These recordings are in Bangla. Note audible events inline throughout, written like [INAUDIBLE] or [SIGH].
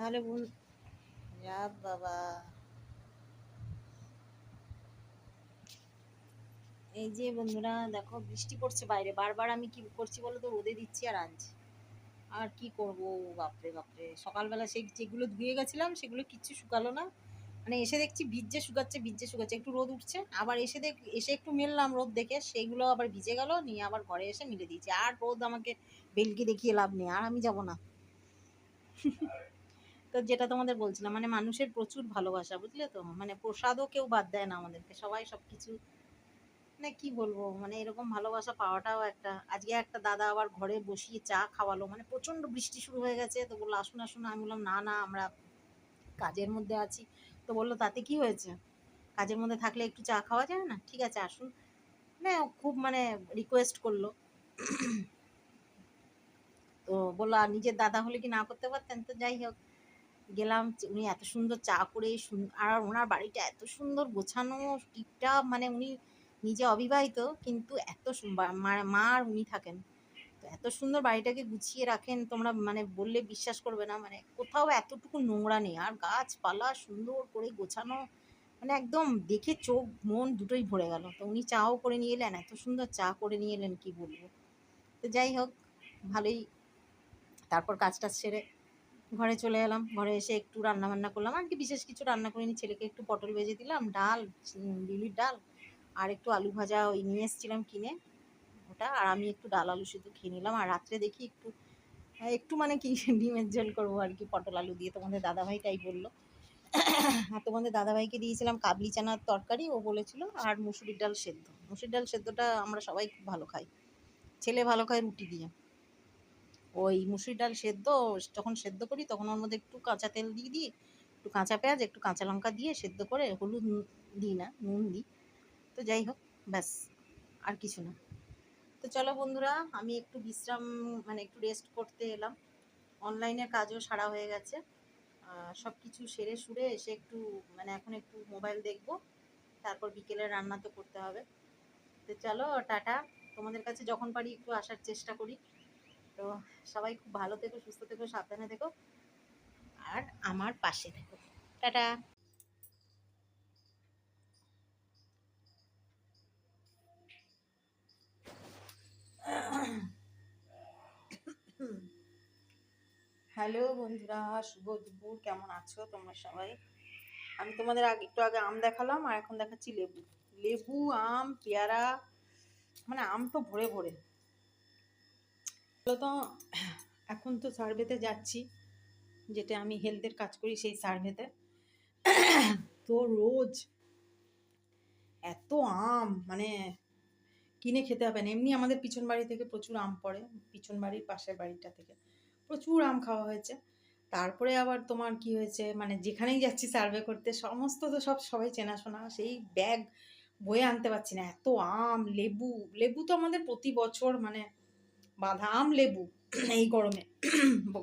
তাহলে বোন বাবা। এই যে বন্ধুরা, দেখো, বৃষ্টি পড়ছে বাইরে। বারবার আমি কি করছি বলো তো? রোদে দিচ্ছি আর আনছি। আর কি করব? বাপরে বাপরে। সকালবেলা সেই যেগুলো ধুয়ে গেছিলাম, সেগুলো কিচ্ছু শুকালো না। মানে এসে দেখছি ভিজে শুকাচ্ছে ভিজে শুকাচ্ছে। একটু রোদ উঠছে। আবার এসে দেখ, এসে একটু মেললাম রোদ দেখে। সেইগুলো আবার ভিজে গেল, নিয়ে আবার ঘরে এসে মিলে দিয়েছি। আর রোদ আমাকে বেলকি দেখিয়ে লাভ নেই। আর আমি যাব না। তো যেটা তোমাদের বলছিলাম মানে মানুষের প্রচুর ভালোবাসা, বুঝলে তো? মানে প্রসাদও কেউ বাদ দেয় না আমাদেরকে, সবাই সব কিছু মানে কি বলব? মানে এরকম ভালোবাসা পাওয়াটাও একটা, আজকে একটা দাদা আবার ঘরে বসিয়ে চা খাওয়ালো মানে প্রচণ্ড বৃষ্টি শুরু হয়ে গেছে, তো বলল, আসুন আসুন। আমি বললাম, না না, আমরা কাজের মধ্যে আছি। তো বলল, তাতে কি হয়েছে? কাজের মধ্যে থাকলে একটু চা খাওয়া যায় না? ঠিক আছে, আসুন। মানে খুব মানে রিকোয়েস্ট করল। তো বলল নিজের দাদা হলে কি না করতে পারতেন? তো যাই হোক গেলাম উনি এত সুন্দর চা করে আর ওনার বাড়িটা এত সুন্দর গোছানো টিপটাপ মানে উনি নিজে অবিবাহিত, কিন্তু এত মা আর উনি থাকেন। তো এত সুন্দর বাড়িটাকে গুছিয়ে রাখেন, তোমরা মানে বললে বিশ্বাস করবে না মানে কোথাও এতটুকু নোংরা নেই। আর গাছপালা সুন্দর করে গোছানো মানে একদম দেখে চোখ, মন দুটোই ভরে গেল। তো উনি চাও করে নিয়ে এলেন, এত সুন্দর চা করে নিয়ে এলেন, কি বলব? তো যাই হোক, ভালোই। তারপর কাজটা সেরে ঘরে চলে এলাম। ঘরে এসে একটু রান্না বান্না করলাম। আর কি বিশেষ কিছু রান্না করিনি। ছেলেকে একটু পটল ভেজে দিলাম ডাল উম, বিউলির ডাল আর একটু আলু ভাজা ওই নিয়ে এসেছিলাম কিনে। ওটা আর আমি একটু ডাল আলু শুধু খেয়ে নিলাম। আর রাত্রে দেখি একটু একটু মানে কি ডিমের ঝোল করব আর কি পটল আলু দিয়ে। তোমাদের দাদাভাই তাই বলল। আর তোমাদের দাদাভাইকে দিয়েছিলাম কাবলি চানার তরকারি। ও বলেছিল আর মুসুরির ডাল সেদ্ধ। মুসুরির ডাল সেদ্ধটা আমরা সবাই খুব ভালো খাই। ছেলে ভালো খায় রুটি দিয়ে। ওই মুসুরির ডাল সেদ্ধ, যখন সেদ্ধ করি তখন ওর মধ্যে একটু কাঁচা তেল দিয়ে দিই, একটু কাঁচা পেঁয়াজ, একটু কাঁচা লঙ্কা দিয়ে সেদ্ধ করে হলুদ দিই না, নুন দিই। তো যাই হোক, ব্যাস, আর কিছু না। তো চলো বন্ধুরা, আমি একটু বিশ্রাম মানে একটু রেস্ট করতে এলাম। অনলাইনের কাজও সারা হয়ে গেছে। সব কিছু সেরে সুরে এসে একটু মানে এখন একটু মোবাইল দেখব। তারপর বিকেলে রান্না তো করতে হবে। তো চলো, টাটা। তোমাদের কাছে যখন পারি একটু আসার চেষ্টা করি। তো সবাই খুব ভালো থেকো, সুস্থ থেকো, সাবধানে থেকো। আর আমার পাশে থেকো। টাটা। হ্যালো বন্ধুরা, শুভ দুপুর, কেমন আছো তোমরা সবাই? আমি তোমাদের আগে, একটু আগে আম দেখালাম, আর এখন দেখাচ্ছি লেবু। লেবু, আম, পেয়ারা মানে আম তো ভরে ভরে। তো এখন তো সার্ভেতে যাচ্ছি, যেটা আমি হেলথের কাজ করি সেই সার্ভেতে। তো রোজ এত আম মানে কিনে খেতে হবে না। এমনি আমাদের পিছন বাড়ি থেকে প্রচুর আম পড়ে, পিছন বাড়ির পাশের বাড়িটা থেকে। প্রচুর আম খাওয়া হয়েছে। তারপরে আবার তোমার কি হয়েছে মানে যেখানেই যাচ্ছি সার্ভে করতে, সমস্ত তো সব সবাই চেনাশোনা, সেই ব্যাগ বয়ে আনতে পারছি না। এত আম, লেবু লেবু তো আমাদের প্রতি বছর মানে বাঁধা আম লেবু এই গরমে,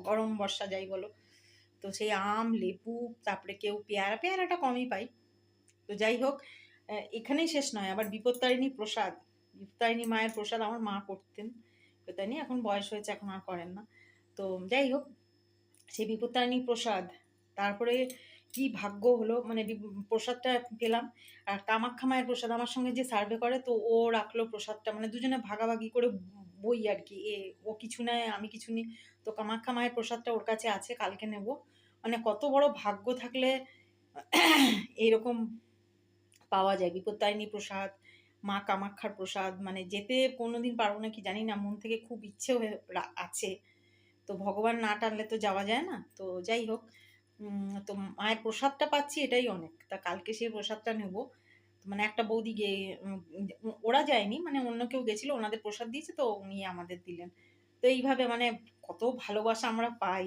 গরম বর্ষা যাই বলো। তো সেই আম, লেবু, তারপরে কেউ পেয়ারা, পেয়ারাটা কমই পাই। তো যাই হোক এখানেই শেষ নয়। আবার বিপত্তারিণী প্রসাদ, বিপত্তারিণী মায়ের প্রসাদ আমার মা করতেন। তাই বিপত্তারিণী এখন বয়স হয়েছে, এখন আর করেন না। তো যাই হোক, সেই বিপত্তারিণী প্রসাদ, তারপরে কি ভাগ্য হলো মানে প্রসাদটা পেলাম। আর কামাখ্যা মায়ের প্রসাদ আমার সঙ্গে যে সার্ভে করে, তো ও রাখল প্রসাদটা। মানে দুজনে ভাগাভাগি করে বই আর কি এ, ও কিছু নেয়, আমি কিছু নিই। তো কামাখ্যা মায়ের প্রসাদটা ওর কাছে আছে, কালকে নেব। মানে কত বড় ভাগ্য থাকলে [CLEARS THROAT] এইরকম পাওয়া যায়। বিপত্তারিণী প্রসাদ, মা কামাখ্যার প্রসাদ মানে যেতে কোনো দিন পারব না কি জানি না, মন থেকে খুব ইচ্ছে হয়ে আছে। তো ভগবান না টানলে তো যাওয়া যায় না। তো যাই হোক তো মায়ের প্রসাদটা পাচ্ছি, এটাই অনেক। তা কালকে সেই প্রসাদটা নেব। মানে একটা বৌদি গিয়ে ওরা যায়নি মানে অন্য কেউ গেছিল, ওনাদের প্রসাদ দিয়েছে, তো উনি আমাদের দিলেন। তো এইভাবে মানে কত ভালোবাসা আমরা পাই।